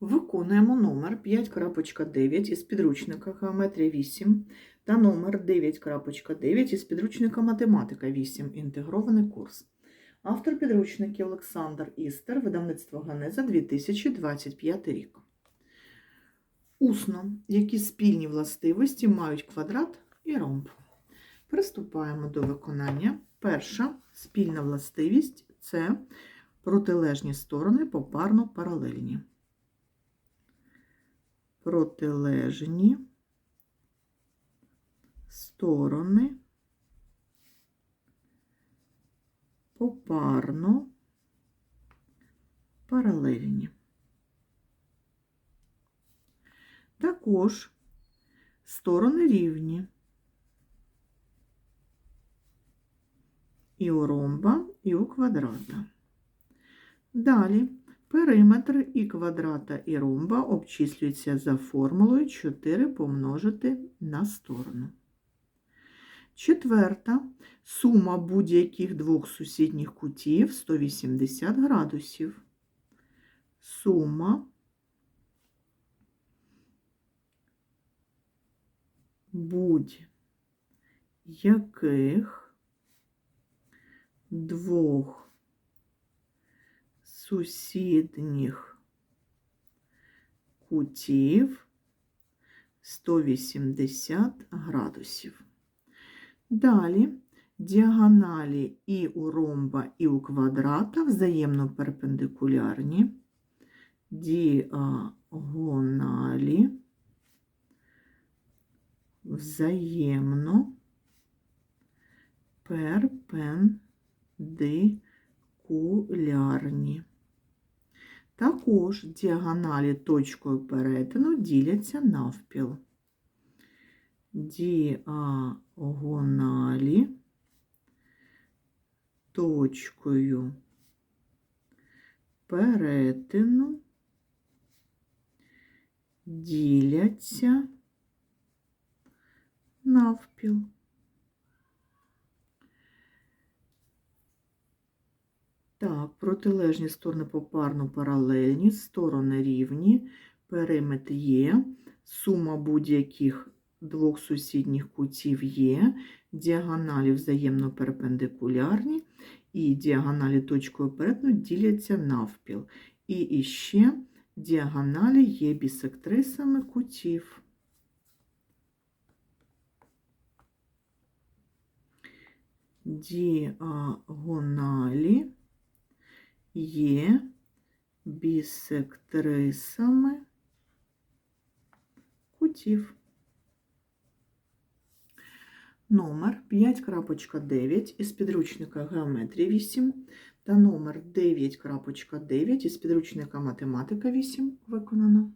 Виконуємо номер 5.9 із підручника Геометрія 8 та номер 9.9 із підручника Математика 8. Інтегрований курс. Автор підручників Олександр Істер, видавництво Ганеза 2025 рік. Усно, які спільні властивості мають квадрат і ромб. Приступаємо до виконання. Перша спільна властивість це протилежні сторони попарно паралельні. Протилежні сторони попарно паралельні. Також сторони рівні. І у ромба, і у квадрата. Далі периметр і квадрата і ромба обчислюються за формулою 4 помножити на сторону. Четверта. Сума будь-яких двох сусідніх кутів 180 градусів. Сума будь-яких двох сусідніх кутів 180 градусів. Далі діагоналі і у ромба, і у квадрата взаємно перпендикулярні. Діагоналі взаємно перпендикулярні. Також діагоналі точкою перетину діляться навпіл. Діагоналі точкою перетину діляться навпіл. Так, протилежні сторони попарно паралельні, сторони рівні, периметр є, сума будь-яких двох сусідніх кутів є, діагоналі взаємно перпендикулярні, і діагоналі точкою перетину діляться навпіл. І іще діагоналі є бісектрисами кутів. Діагоналі є бісектрисами кутів. Номер 5.9 із підручника Геометрія 8 та номер 9.9 із підручника Математика 8 виконано.